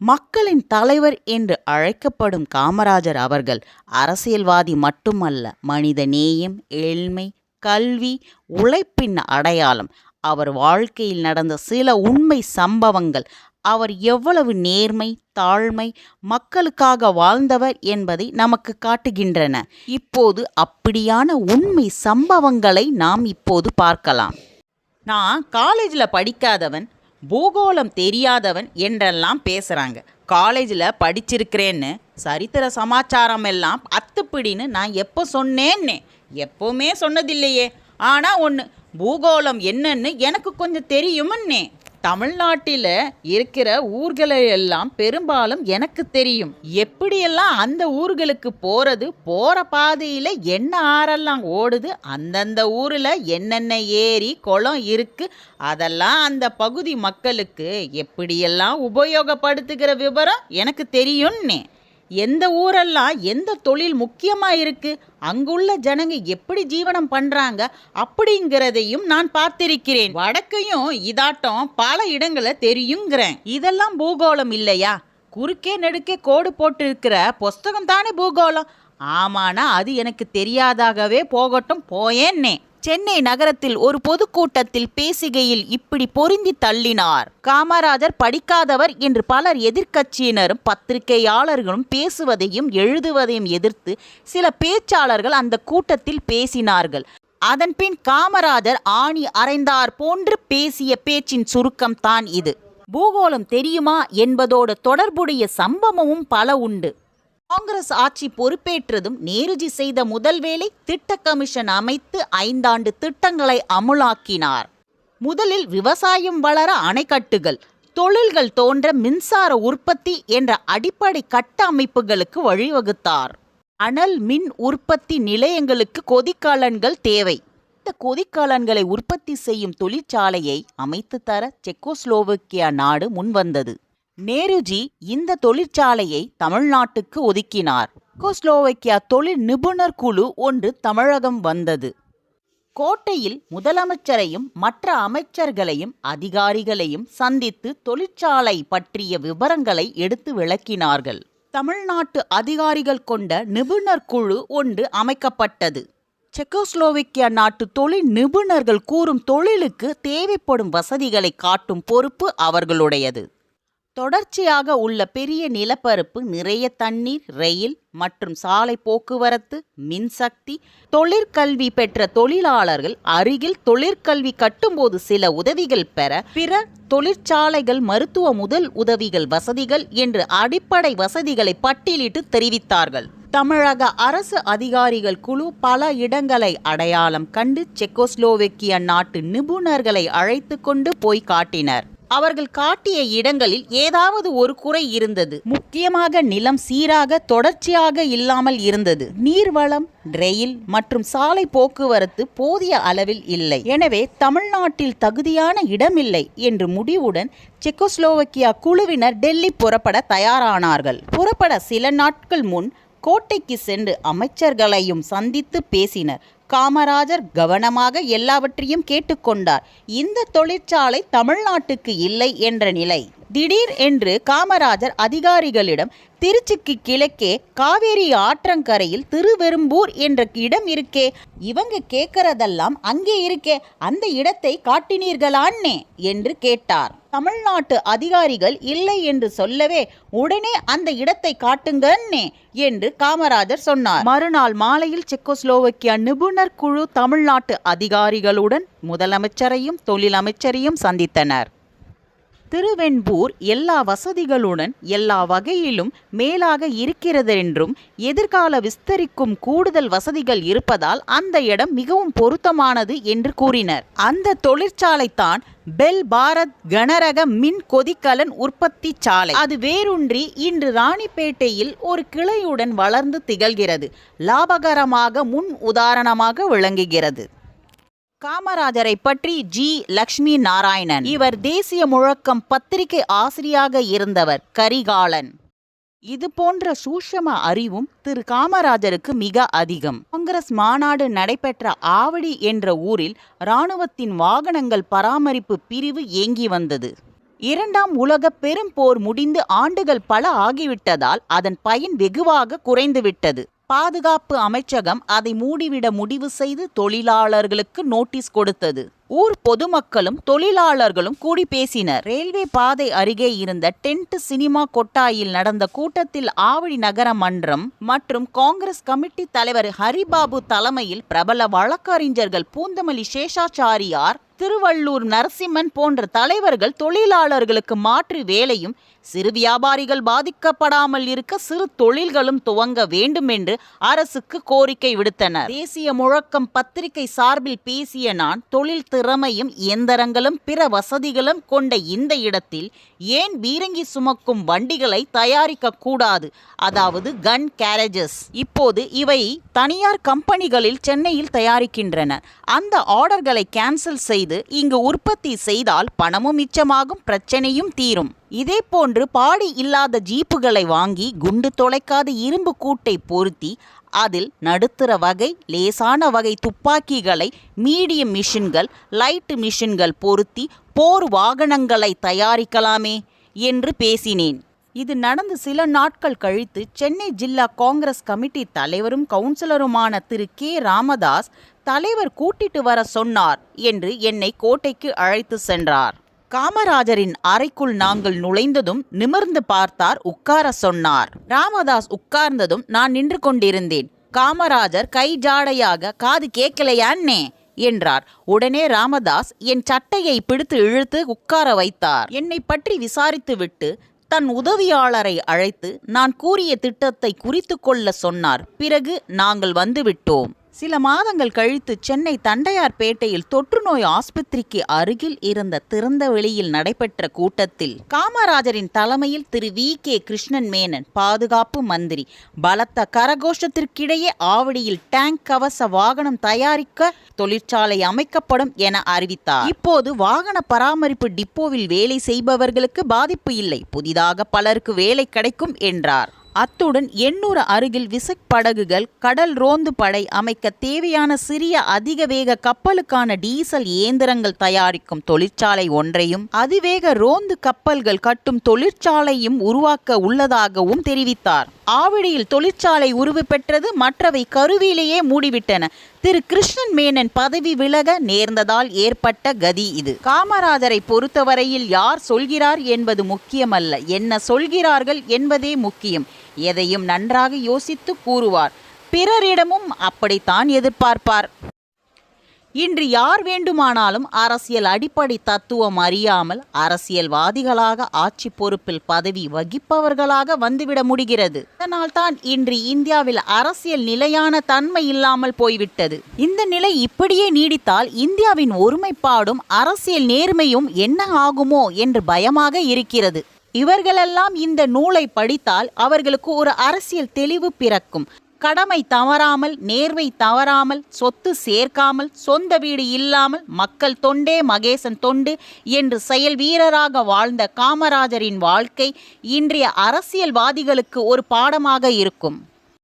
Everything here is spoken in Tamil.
மக்களின் தலைவர் என்று அழைக்கப்படும் காமராஜர் அவர்கள் அரசியல்வாதி மட்டுமல்ல மனித நேயம் ஏழ்மை கல்வி உழைப்பின் அடையாளம் அவர் வாழ்க்கையில் நடந்த சில உண்மை சம்பவங்கள் அவர் எவ்வளவு நேர்மை தாழ்மை மக்களுக்காக வாழ்ந்தவர் என்பதை நமக்கு காட்டுகின்றன. இப்போது அப்படியான உண்மை சம்பவங்களை நாம் இப்போது பார்க்கலாம். நான் காலேஜில் படிக்காதவன் பூகோளம் தெரியாதவன் என்றெல்லாம் பேசுகிறாங்க காலேஜில் படிச்சிருக்கிறேன்னு சரித்திர சமாச்சாரம் எல்லாம் அத்துப்பிடின்னு நான் எப்போ சொன்னேன்னே எப்போவுமே சொன்னதில்லையே. ஆனால் ஒன்று பூகோளம் என்னன்னு எனக்கு கொஞ்சம் தெரியுமுன்னே. தமிழ்நாட்டில் இருக்கிற ஊர்களை எல்லாம் பெரும்பாலும் எனக்கு தெரியும். எப்படியெல்லாம் அந்த ஊர்களுக்கு போகிறது போகிற பாதையில் என்ன ஆறெல்லாம் ஓடுது அந்தந்த ஊரில் என்னென்ன ஏரி குளம் இருக்கு அதெல்லாம் அந்த பகுதி மக்களுக்கு எப்படியெல்லாம் உபயோகப்படுத்துகிற விவரம் எனக்கு தெரியும்னே. எந்த ஊரெல்லாம் எந்த தொழில் முக்கியமாக இருக்கு அங்குள்ள ஜனங்க எப்படி ஜீவனம் பண்ணுறாங்க அப்படிங்கிறதையும் நான் பார்த்திருக்கிறேன். வடக்கையும் இதாட்டம் பல இடங்களை தெரியுங்கிறேன். இதெல்லாம் பூகோளம் இல்லையா? குறுக்கே நெடுக்கே கோடு போட்டு இருக்கிற புஸ்தகம் தானே பூகோளம்? ஆமானா அது எனக்கு தெரியாதாகவே போகட்டும் போயேன்னே. சென்னை நகரத்தில் ஒரு பொதுக்கூட்டத்தில் பேசுகையில் இப்படி பொருந்தி தள்ளினார். காமராஜர் படிக்காதவர் என்று பலர் எதிர்க்கட்சியினரும் பத்திரிகையாளர்களும் பேசுவதையும் எழுதுவதையும் எதிர்த்து சில பேச்சாளர்கள் அந்த கூட்டத்தில் பேசினார்கள். அதன்பின் காமராஜர் ஆணி அறைந்தார் போன்று பேசிய பேச்சின் சுருக்கம் தான் இது. பூகோளம் தெரியுமா என்பதோடு தொடர்புடைய சம்பவமும் பல உண்டு. காங்கிரஸ் ஆட்சி பொறுப்பேற்றதும் நேருஜி செய்த முதல் வேலை திட்ட கமிஷன் அமைத்து ஐந்தாண்டு திட்டங்களை அமுலாக்கினார். முதலில் விவசாயம் வளர அணைக்கட்டுகள் தொழில்கள் தோன்ற மின்சார உற்பத்தி என்ற அடிப்படை கட்டமைப்புகளுக்கு வழிவகுத்தார். அனல் மின் உற்பத்தி நிலையங்களுக்கு கொதிக்கலன்கள் தேவை. இந்த கொதிக்கலன்களை உற்பத்தி செய்யும் தொழிற்சாலையை அமைத்து தர செக்கோஸ்லோவக்கியா நாடு முன்வந்தது. நேருஜி இந்த தொழிற்சாலையை தமிழ்நாட்டுக்கு ஒதுக்கினார். கோஸ்லோவைக்கியா தொழில் நிபுணர் குழு ஒன்று தமிழகம் வந்தது. கோட்டையில் முதலமைச்சரையும் மற்ற அமைச்சர்களையும் அதிகாரிகளையும் சந்தித்து தொழிற்சாலை பற்றிய விவரங்களை எடுத்து விளக்கினார்கள். தமிழ்நாட்டு அதிகாரிகள் கொண்ட நிபுணர் குழு ஒன்று அமைக்கப்பட்டது. செக்கோஸ்லோவிக்கியா நாட்டு தொழில் நிபுணர்கள் கூறும் தொழிலுக்கு தேவைப்படும் வசதிகளை காட்டும் பொறுப்பு அவர்களுடையது. தொடர்ச்சியாக உள்ள பெரிய நிலப்பரப்பு நிறைய தண்ணீர் ரயில் மற்றும் சாலை போக்குவரத்து மின்சக்தி தொழிற்கல்வி பெற்ற தொழிலாளர்கள் அருகில் தொழிற்கல்வி கட்டும்போது சில உதவிகள் பெற பிற தொழிற்சாலைகள் மருத்துவ முதல் உதவிகள் வசதிகள் என்று அடிப்படை வசதிகளை பட்டியலிட்டு தெரிவித்தார்கள். தமிழக அரசு அதிகாரிகள் குழு பல இடங்களை அடையாளம் கண்டு செக்கோஸ்லோவேக்கிய நாட்டு நிபுணர்களை அழைத்து கொண்டு போய் காட்டினர். அவர்கள் காட்டிய இடங்களில் ஏதாவது ஒரு குறை இருந்தது. முக்கியமாக நிலம் சீராக தொடர்ச்சியாக இல்லாமல் இருந்தது. நீர்வளம் ரயில் மற்றும் சாலை போக்குவரத்து போதிய அளவில் இல்லை. எனவே தமிழ்நாட்டில் தகுதியான இடமில்லை என்று முடிவுடன் செக்கோஸ்லோவக்கியா குழுவினர் டெல்லி புறப்பட தயாரானார்கள். புறப்பட சில நாட்கள் முன் கோட்டைக்கு சென்று அமைச்சர்களையும் சந்தித்து பேசினர். காமராஜர் கவனமாக எல்லாவற்றையும் கேட்டுக்கொண்டார். இந்த தொழிற்சாலை தமிழ்நாட்டுக்கு இல்லை என்ற நிலை. திடீர் என்று காமராஜர் அதிகாரிகளிடம் திருச்சிக்கு கிழக்கே காவேரி ஆற்றங்கரையில் திருவெரும்பூர் என்ற இடம் இருக்கே இவங்க கேட்கறதெல்லாம் அங்கே இருக்கே அந்த இடத்தை காட்டினீர்களான்னே என்று கேட்டார். தமிழ்நாட்டு அதிகாரிகள் இல்லை என்று சொல்லவே உடனே அந்த இடத்தை காட்டுங்கன்னே என்று காமராஜர் சொன்னார். மறுநாள் மாலையில் செக்கோஸ்லோவக்கியா நிபுணர் குழு தமிழ்நாட்டு அதிகாரிகளுடன் முதலமைச்சரையும் தொழிலமைச்சரையும் சந்தித்தனர். திருவெண்பூர் எல்லா வசதிகளுடன் எல்லா வகையிலும் மேலாக இருக்கிறதென்றும் எதிர்கால விஸ்தரிக்கும் கூடுதல் வசதிகள் இருப்பதால் அந்த இடம் மிகவும் பொருத்தமானது என்று கூறினர். அந்த தொழிற்சாலை தான் பெல் பாரத் கனரக மின் கொதிக்கலன் உற்பத்தி சாலை. அது வேரூன்றி இன்று ராணிப்பேட்டையில் ஒரு கிளையுடன் வளர்ந்து திகழ்கிறது. லாபகரமாக முன் உதாரணமாக விளங்குகிறது. காமராஜரை பற்றி ஜி. லக்ஷ்மி நாராயணன் இவர் தேசிய முழக்கம் பத்திரிகை ஆசிரியாக இருந்தவர் கரிகாலன். இது போன்ற சூஷம அறிவும் திரு. காமராஜருக்கு மிக அதிகம். காங்கிரஸ் மாநாடு நடைபெற்ற ஆவடி என்ற ஊரில் இராணுவத்தின் வாகனங்கள் பராமரிப்பு பிரிவு ஏங்கி வந்தது. இரண்டாம் உலக பெரும்போர் முடிந்து ஆண்டுகள் பல ஆகிவிட்டதால் அதன் பயன் வெகுவாக குறைந்துவிட்டது. பாதுகாப்பு அமைச்சகம் அதை மூடிவிட முடிவு செய்து தொழிலாளர்களுக்கு நோட்டீஸ் கொடுத்தது. ஊர் பொதுமக்களும் தொழிலாளர்களும் கூடி பேசினர். ரயில்வே பாதை அருகே இருந்த டென்ட் சினிமா கொட்டாயில் நடந்த கூட்டத்தில் ஆவடி நகர மன்றம் மற்றும் காங்கிரஸ் கமிட்டி தலைவர் ஹரிபாபு தலைமையில் பிரபல வழக்கறிஞர்கள் பூந்தமல்லி சேஷாச்சாரியார் திருவள்ளூர் நரசிம்மன் போன்ற தலைவர்கள் தொழிலாளர்களுக்கு மாற்று வேலையும் சிறு வியாபாரிகள் பாதிக்கப்படாமல் இருக்க சிறு தொழில்களும் துவங்க வேண்டும் என்று அரசுக்கு கோரிக்கை விடுத்தனர். தேசிய முழக்கம் பத்திரிகை சார்பில் பேசிய நான் தொழில் திறமையும் இயந்திரங்களும் பிற வசதிகளும் கொண்ட இந்த இடத்தில் ஏன் பீரங்கி சுமக்கும் வண்டிகளை தயாரிக்க கூடாது? அதாவது கன் கேரேஜஸ். இப்போது இவை தனியார் கம்பெனிகளில் சென்னையில் தயாரிக்கின்றன. அந்த ஆர்டர்களை கேன்சல் செய்து இங்கு உற்பத்தி செய்தால் பணமும் மிச்சமாகும் பிரச்சனையும் தீரும். இதே போன்று பாடி இல்லாத ஜீப்புகளை வாங்கி குண்டு தொலைக்காத இரும்பு கூட்டை பொருத்தி அதில் நடுத்தர வகை லேசான வகை துப்பாக்கிகளை மீடியம் மிஷின்கள் லைட் மிஷின்கள் பொருத்தி போர் வாகனங்களை தயாரிக்கலாமே என்று பேசினேன். இது நடந்து சில நாட்கள் கழித்து சென்னை ஜில்லா காங்கிரஸ் கமிட்டி தலைவரும் கவுன்சிலருமான திரு கே. ராமதாஸ் தலைவர் கூட்டிட்டு வர சொன்னார் என்று என்னை கோட்டைக்கு அழைத்து சென்றார். காமராஜரின் அறைக்குள் நாங்கள் நுழைந்ததும் நிமிர்ந்து பார்த்தார் உட்கார சொன்னார். ராமதாஸ் உட்கார்ந்ததும் நான் நின்று கொண்டிருந்தேன். காமராஜர் கை ஜாடையாக காது கேட்கலையான்னே என்றார். உடனே ராமதாஸ் என் சட்டையை பிடித்து இழுத்து உட்கார வைத்தார். என்னை பற்றி விசாரித்துவிட்டு தன் உதவியாளரை அழைத்து நான் கூறிய திட்டத்தை குறித்து கொள்ள சொன்னார். பிறகு நாங்கள் வந்துவிட்டோம் சில மாதங்கள் கழித்து சென்னை தண்டையார்பேட்டையில் தொற்றுநோய் ஆஸ்பத்திரிக்கு அருகில் இருந்த திறந்த வெளியில் நடைபெற்ற கூட்டத்தில் காமராஜரின் தலைமையில் திரு வி. கே. கிருஷ்ணன் மேனன் பாதுகாப்பு மந்திரி பலத்த கரகோஷத்திற்கிடையே ஆவடியில் டேங்க் கவச வாகனம் தயாரிக்க தொழிற்சாலை அமைக்கப்படும் என அறிவித்தார். இப்போது வாகன பராமரிப்பு டிப்போவில் வேலை செய்பவர்களுக்கு பாதிப்பு இல்லை. புதிதாக பலருக்கு வேலை கிடைக்கும் என்றார். அத்துடன் எண்ணூறு அருகில் விசக் படகுகள் கடல் ரோந்து படை அமைக்க தேவையான சிறிய அதிக வேக கப்பலுக்கான டீசல் இயந்திரங்கள் தயாரிக்கும் தொழிற்சாலை ஒன்றையும் அதிவேக ரோந்து கப்பல்கள் கட்டும் தொழிற்சாலையும் உருவாக்க உள்ளதாகவும் தெரிவித்தார். ஆவடியில் தொழிற்சாலை உருவு பெற்றது மற்றவை கருவியிலேயே மூடிவிட்டன. திரு கிருஷ்ணன் மேனன் பதவி விலக நேர்ந்ததால் ஏற்பட்ட கதி இது. காமராஜரை பொறுத்தவரையில் யார் சொல்கிறார் என்பது முக்கியமல்ல. என்ன சொல்கிறார்கள் என்பதே முக்கியம். எதையும் நன்றாக யோசித்து கூறுவார். பிறரிடமும் அப்படித்தான் எதிர்பார்ப்பார். இன்று யார் வேண்டுமானாலும் அரசியல் அடிப்படை தத்துவம் அறியாமல் அரசியல்வாதிகளாக ஆட்சி பொறுப்பில் பதவி வகிப்பவர்களாக வந்துவிட முடிகிறது. அதனால்தான் இன்று இந்தியாவில் அரசியல் நிலையான தன்மை இல்லாமல் போய்விட்டது. இந்த நிலை இப்படியே நீடித்தால் இந்தியாவின் ஒருமைப்பாடும் அரசியல் நேர்மையும் என்ன ஆகுமோ என்று பயமாக இருக்கிறது. இவர்களெல்லாம் இந்த நூலை படித்தால் அவர்களுக்கு ஒரு அரசியல் தெளிவு பிறக்கும். கடமை தவறாமல் நேர்மை தவறாமல் சொத்து சேர்க்காமல் சொந்த வீடு இல்லாமல் மக்கள் தொண்டே மகேசன் தொண்டு என்று செயல் வீரராக வாழ்ந்த காமராஜரின் வாழ்க்கை இன்றைய அரசியல்வாதிகளுக்கு ஒரு பாடமாக இருக்கும்.